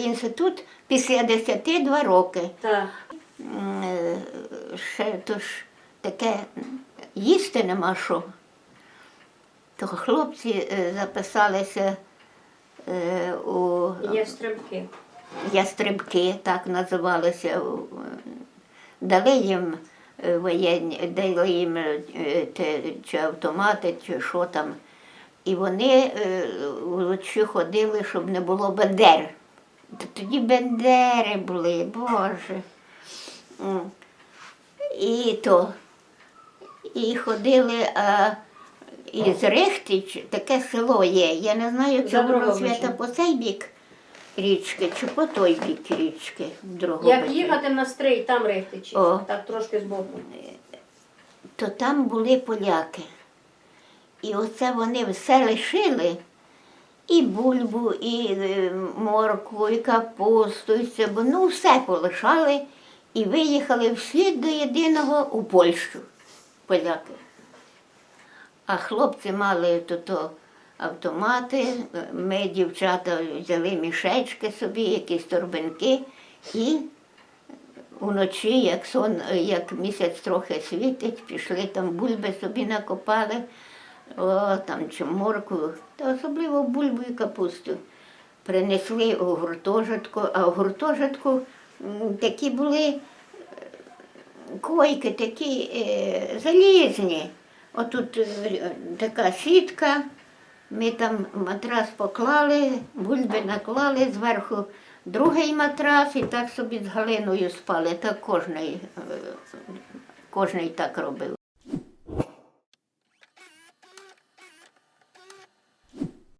інститут після 10 роки. Так. Е, Ще то ж таке їсти нема що. То хлопці е, записалися е, у Є стрибки. ястрибки, так називалися. Дали їм воєнні, дали їм те, чи автомати, чи що там. І вони вночі ходили, щоб не було бендер. Тоді бендери були, Боже. І то. І ходили, а із Рихтич таке село є. Я не знаю, чи воно свята по цей бік річки, чи по той бік річки в Як Дрогобичі. їхати на стрий, там рихтичі. О. Так трошки збоку. то там були поляки. І оце вони все лишили. І бульбу, і е, моркву, і капусту, і цибу. Ну, все полишали і виїхали всі до єдиного у Польщу, поляки. А хлопці мали то автомати, ми, дівчата, взяли мішечки собі, якісь торбинки і Уночі, як сон, як місяць трохи світить, пішли там бульби собі накопали, о, там чи моркву, та особливо бульбу і капусту. Принесли у гуртожитку, а в гуртожитку такі були е, койки, такі е, залізні. Отут е, така сітка, ми там матрас поклали, бульби наклали зверху другий матрас і так собі з Галиною спали. Так кожний, кожний так робив.